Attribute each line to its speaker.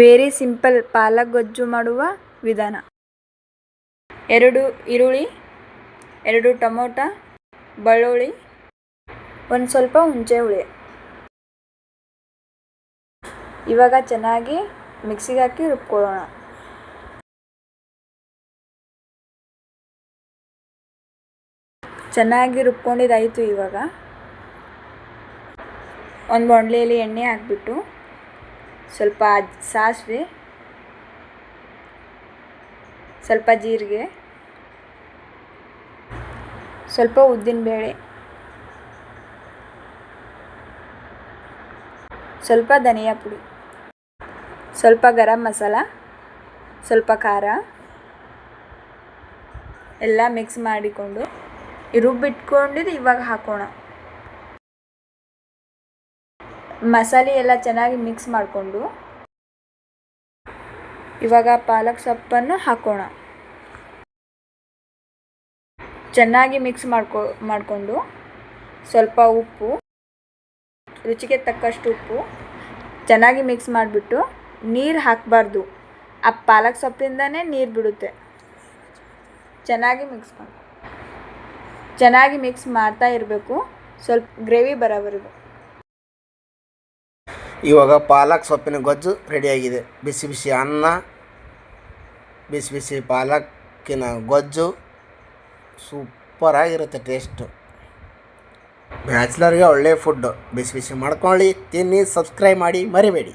Speaker 1: Very simple ಪಾಲಕ್ ಗೊಜ್ಜು ಮಾಡುವ ವಿಧಾನ. ಎರಡು ಈರುಳ್ಳಿ, ಎರಡು ಟೊಮೊಟ, ಬೆಳ್ಳುಳ್ಳಿ, ಒಂದು ಸ್ವಲ್ಪ ಹುಂಚೆ ಹುಳಿ. ಇವಾಗ ಚೆನ್ನಾಗಿ ಮಿಕ್ಸಿಗೆ ಹಾಕಿ ರುಬ್ಕೊಳ್ಳೋಣ. ಚೆನ್ನಾಗಿ ರುಬ್ಕೊಂಡಿದ್ದಾಯಿತು ಇವಾಗ. ಒಂದು ಬಾಣಲೆಯಲ್ಲಿ ಎಣ್ಣೆ ಹಾಕ್ಬಿಟ್ಟು ಸ್ವಲ್ಪ ಸಾಸಿವೆ, ಸ್ವಲ್ಪ ಜೀರಿಗೆ, ಸ್ವಲ್ಪ ಉದ್ದಿನಬೇಳೆ, ಸ್ವಲ್ಪ ಧನಿಯಾ ಪುಡಿ, ಸ್ವಲ್ಪ ಗರಂ ಮಸಾಲ, ಸ್ವಲ್ಪ ಖಾರ, ಎಲ್ಲ ಮಿಕ್ಸ್ ಮಾಡಿಕೊಂಡು ರುಬ್ಬಿಟ್ಕೊಂಡಿದ್ದು ಇವಾಗ ಹಾಕೋಣ. ಮಸಾಲೆ ಎಲ್ಲ ಚೆನ್ನಾಗಿ ಮಿಕ್ಸ್ ಮಾಡಿಕೊಂಡು ಇವಾಗ ಪಾಲಕ್ ಸೊಪ್ಪನ್ನು ಹಾಕೋಣ. ಚೆನ್ನಾಗಿ ಮಿಕ್ಸ್ ಮಾಡ್ಕೊ, ಮಾಡಿಕೊಂಡು ಸ್ವಲ್ಪ ಉಪ್ಪು, ರುಚಿಗೆ ತಕ್ಕಷ್ಟು ಉಪ್ಪು ಚೆನ್ನಾಗಿ ಮಿಕ್ಸ್ ಮಾಡಿಬಿಟ್ಟು ನೀರು ಹಾಕಬಾರ್ದು. ಆ ಪಾಲಕ್ ಸೊಪ್ಪಿಂದನೇ ನೀರು ಬಿಡುತ್ತೆ. ಚೆನ್ನಾಗಿ ಮಿಕ್ಸ್ ಮಾಡಿ. ಚೆನ್ನಾಗಿ ಮಿಕ್ಸ್ ಮಾಡ್ತಾ ಇರಬೇಕು. ಸ್ವಲ್ಪ ಗ್ರೇವಿ ಬರೋವರೆಗೂ.
Speaker 2: ಇವಾಗ ಪಾಲಕ್ ಸೊಪ್ಪಿನ ಗೊಜ್ಜು ರೆಡಿಯಾಗಿದೆ. ಬಿಸಿ ಬಿಸಿ ಅನ್ನ, ಬಿಸಿ ಬಿಸಿ ಪಾಲಕ್ಕಿನ ಗೊಜ್ಜು ಸೂಪರಾಗಿರುತ್ತೆ ಟೇಸ್ಟು. ಬ್ಯಾಚ್ಲರ್ಗೆ ಒಳ್ಳೆಯ ಫುಡ್ಡು. ಬಿಸಿ ಬಿಸಿ ಮಾಡ್ಕೊಳ್ಳಿ, ತಿನ್ನಿ, ಸಬ್ಸ್ಕ್ರೈಬ್ ಮಾಡಿ, ಮರಿಬೇಡಿ.